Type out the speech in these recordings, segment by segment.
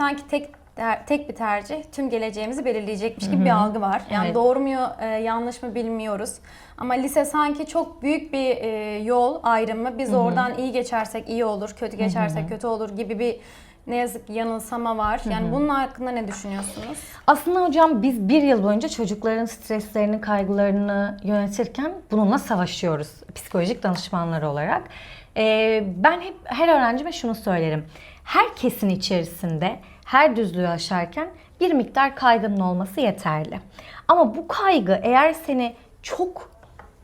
sanki tek tek bir tercih tüm geleceğimizi belirleyecekmiş gibi bir algı var. Yani Evet. doğru mu e, yanlış mı bilmiyoruz. Ama lise sanki çok büyük bir e, yol ayrımı. Biz oradan iyi geçersek iyi olur, kötü geçersek kötü olur gibi bir ne yazık ki yanılsama var. Yani bunun hakkında ne düşünüyorsunuz? Aslında hocam biz bir yıl boyunca çocukların streslerini, kaygılarını yönetirken bununla savaşıyoruz psikolojik danışmanlar olarak. Ee, ben hep her öğrencime şunu söylerim. Herkesin içerisinde her düzlüğü aşarken bir miktar kaygının olması yeterli. Ama bu kaygı eğer seni çok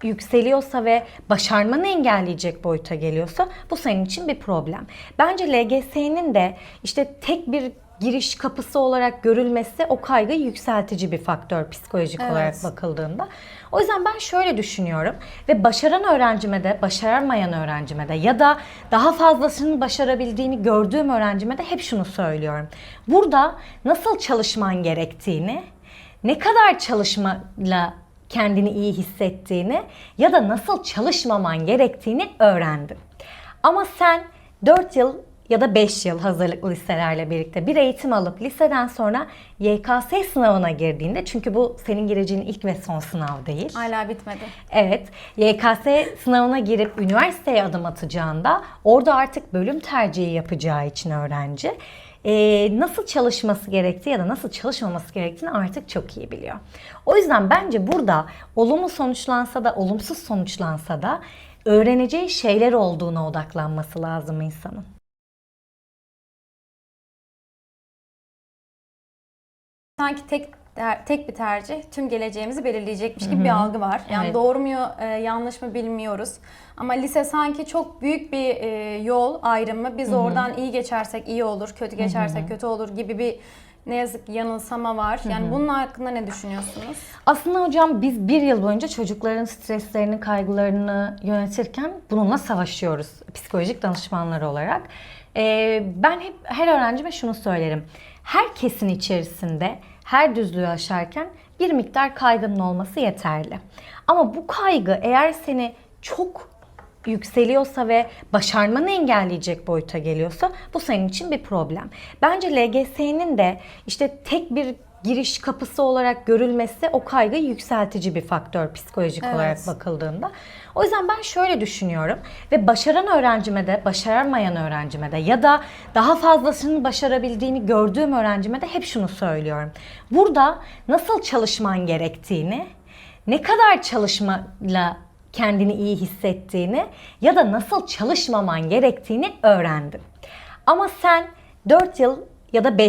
yükseliyorsa ve başarmanı engelleyecek boyuta geliyorsa bu senin için bir problem. Bence LGS'nin de işte tek bir giriş kapısı olarak görülmesi o kaygıyı yükseltici bir faktör psikolojik Evet. olarak bakıldığında. O yüzden ben şöyle düşünüyorum ve başaran öğrencime de başaramayan öğrencime de ya da daha fazlasını başarabildiğini gördüğüm öğrencime de hep şunu söylüyorum. Burada nasıl çalışman gerektiğini, ne kadar çalışmayla kendini iyi hissettiğini ya da nasıl çalışmaman gerektiğini öğrendin. Ama sen 4 yıl ya da 5 yıl hazırlıklı liselerle birlikte bir eğitim alıp liseden sonra YKS sınavına girdiğinde çünkü bu senin gireceğin ilk ve son sınav değil. Hala bitmedi. Evet, YKS sınavına girip üniversiteye adım atacağında orada artık bölüm tercihi yapacağı için öğrenci e, nasıl çalışması gerektiği ya da nasıl çalışmaması gerektiğini artık çok iyi biliyor. O yüzden bence burada olumlu sonuçlansa da olumsuz sonuçlansa da öğreneceği şeyler olduğuna odaklanması lazım insanın. Sanki tek tek bir tercih tüm geleceğimizi belirleyecekmiş gibi bir algı var. Yani Evet. doğru mu e, yanlış mı bilmiyoruz. Ama lise sanki çok büyük bir e, yol ayrımı. Biz oradan iyi geçersek iyi olur, kötü geçersek kötü olur gibi bir ne yazık ki yanılsama var. Yani bunun hakkında ne düşünüyorsunuz? Aslında hocam biz bir yıl boyunca çocukların streslerini, kaygılarını yönetirken bununla savaşıyoruz psikolojik danışmanlar olarak. Ee, ben hep her öğrencime şunu söylerim. Herkesin içerisinde her düzlüğü aşarken bir miktar kaygının olması yeterli. Ama bu kaygı eğer seni çok yükseliyorsa ve başarmanı engelleyecek boyuta geliyorsa bu senin için bir problem. Bence LGS'nin de işte tek bir giriş kapısı olarak görülmesi o kaygıyı yükseltici bir faktör psikolojik Evet. olarak bakıldığında. O yüzden ben şöyle düşünüyorum ve başaran öğrencime de başaramayan öğrencime de ya da daha fazlasını başarabildiğini gördüğüm öğrencime de hep şunu söylüyorum. Burada nasıl çalışman gerektiğini, ne kadar çalışmayla kendini iyi hissettiğini ya da nasıl çalışmaman gerektiğini öğrendin. Ama sen 4 yıl ya da 5